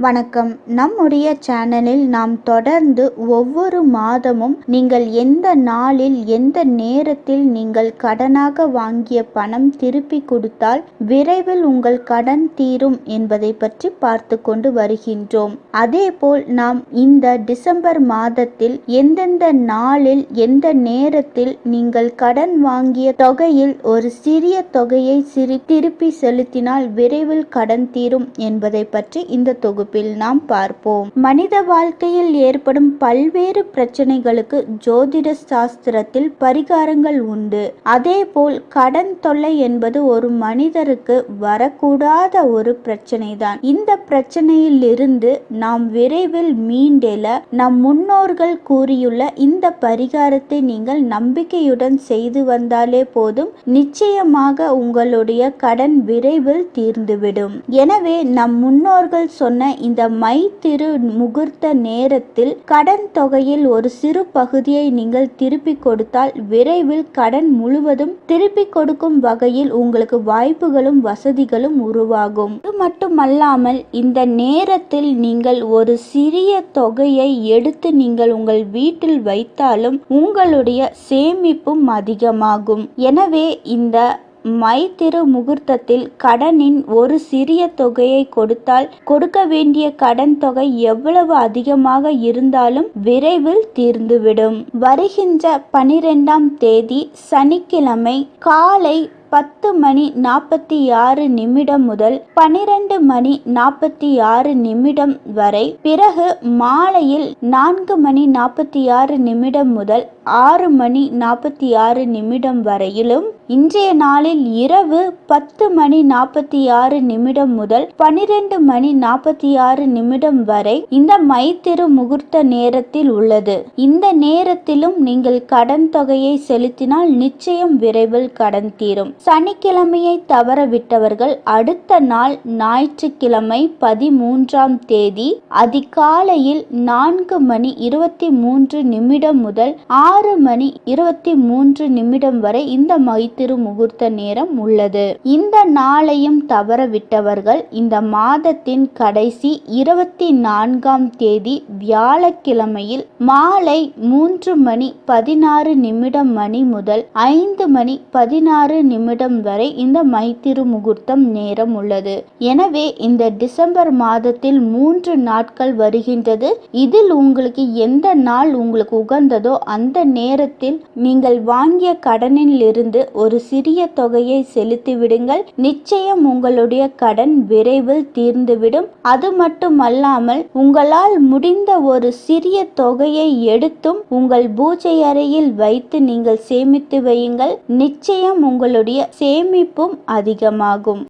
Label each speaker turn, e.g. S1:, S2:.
S1: வணக்கம். நம்முடைய சேனலில் நாம் தொடர்ந்து ஒவ்வொரு மாதமும் நீங்கள் எந்த நாளில் எந்த நேரத்தில் நீங்கள் கடனாக வாங்கிய பணம் திருப்பி கொடுத்தால் விரைவில் உங்கள் கடன் தீரும் என்பதை பற்றி பார்த்து கொண்டு வருகின்றோம். அதேபோல் நாம் இந்த டிசம்பர் மாதத்தில் எந்தெந்த நாளில் எந்த நேரத்தில் நீங்கள் கடன் வாங்கிய தொகையில் ஒரு சிறிய தொகையை சிறு திருப்பி செலுத்தினால் விரைவில் கடன் தீரும் என்பதை பற்றி இந்த தொகுப்பு வகுப்பில் நாம் பார்ப்போம். மனித வாழ்க்கையில் ஏற்படும் பல்வேறு பிரச்சனைகளுக்கு ஜோதிட சாஸ்திரத்தில் பரிகாரங்கள் உண்டு. அதேபோல் கடன் தொல்லை என்பது ஒரு மனிதருக்கு வரக்கூடாத ஒரு பிரச்சனைதான். இந்த பிரச்சனையில் இருந்து நாம் விரைவில் மீண்டெழ நம் முன்னோர்கள் கூறியுள்ள இந்த பரிகாரத்தை நீங்கள் நம்பிக்கையுடன் செய்து வந்தாலே போதும் நிச்சயமாக உங்களுடைய கடன் விரைவில் தீர்ந்துவிடும். எனவே நம் முன்னோர்கள் சொன்ன இந்த மை திரு முகூர்த்த நேரத்தில் கடன் தொகையில் ஒரு சிறு பகுதியை நீங்கள் திருப்பி கொடுத்தால் விரைவில் கடன் முழுவதும் திருப்பி கொடுக்கும் வகையில் உங்களுக்கு வாய்ப்புகளும் வசதிகளும் உருவாகும். இது மட்டுமல்லாமல் இந்த நேரத்தில் நீங்கள் ஒரு சிறிய தொகையை எடுத்து நீங்கள் உங்கள் வீட்டில் வைத்தாலும் உங்களுடைய சேமிப்பும் அதிகமாகும். எனவே இந்த மைத்திரு முகூர்த்தத்தில் கடனின் ஒரு சிறிய தொகையை கொடுத்தால் கொடுக்க வேண்டிய கடன் தொகை எவ்வளவு அதிகமாக இருந்தாலும் விரைவில் தீர்ந்துவிடும். வருகின்ற பனிரெண்டாம் தேதி சனிக்கிழமை காலை பத்து மணி நாற்பத்தி ஆறு நிமிடம் முதல் பனிரெண்டு மணி நாற்பத்தி ஆறு நிமிடம் வரை பிறகு மாலையில் நான்கு மணி நாற்பத்தி ஆறு நிமிடம் முதல் ஆறு மணி நாற்பத்தி ஆறு நிமிடம் வரையிலும் இன்றைய நாளில் இரவு பத்து மணி நாற்பத்தி ஆறு நிமிடம் முதல் பனிரெண்டு மணி நாற்பத்தி ஆறு நிமிடம் வரை இந்த மைத்திரு முகூர்த்த நேரத்தில் உள்ளது. இந்த நேரத்திலும் நீங்கள் கடன் தொகையை செலுத்தினால் நிச்சயம் விரைவில் கடன் தீரும். சனிக்கிழமையை தவறவிட்டவர்கள் அடுத்த நாள் ஞாயிற்றுக்கிழமை பதிமூன்றாம் தேதி அதிகாலையில் நான்கு மணி இருபத்தி மூன்று நிமிடம் முதல் ஆறு மணி இருபத்தி மூன்று நிமிடம் வரை இந்த மைத்திரு முகூர்த்த நேரம் உள்ளது. இந்த நாளையும் தவறவிட்டவர்கள் இந்த மாதத்தின் கடைசி இருபத்தி நான்காம் தேதி வியாழக்கிழமையில் மாலை மூன்று மணி பதினாறு நிமிடம் மணி முதல் ஐந்து மணி பதினாறு நிமிடம் வரை இந்த மைத்திரு முகூர்த்தம் நேரம் உள்ளது. எனவே இந்த டிசம்பர் மாதத்தில் மூன்று நாட்கள் வருகின்றது. இதில் உங்களுக்கு எந்த நாள் உங்களுக்கு உகந்ததோ அந்த நேரத்தில் நீங்கள் வாங்கிய கடனில் இருந்து ஒரு சிறிய தொகையை செலுத்திவிடுங்கள் நிச்சயம் உங்களுடைய கடன் விரைவில் தீர்ந்துவிடும். அது மட்டுமல்லாமல் உங்களால் முடிந்த ஒரு சிறிய தொகையை எடுத்தும் உங்கள் பூஜை அறையில் வைத்து நீங்கள் சேமித்து வையுங்கள். நிச்சயம் உங்களுடைய சேமிப்பும் அதிகமாகும்.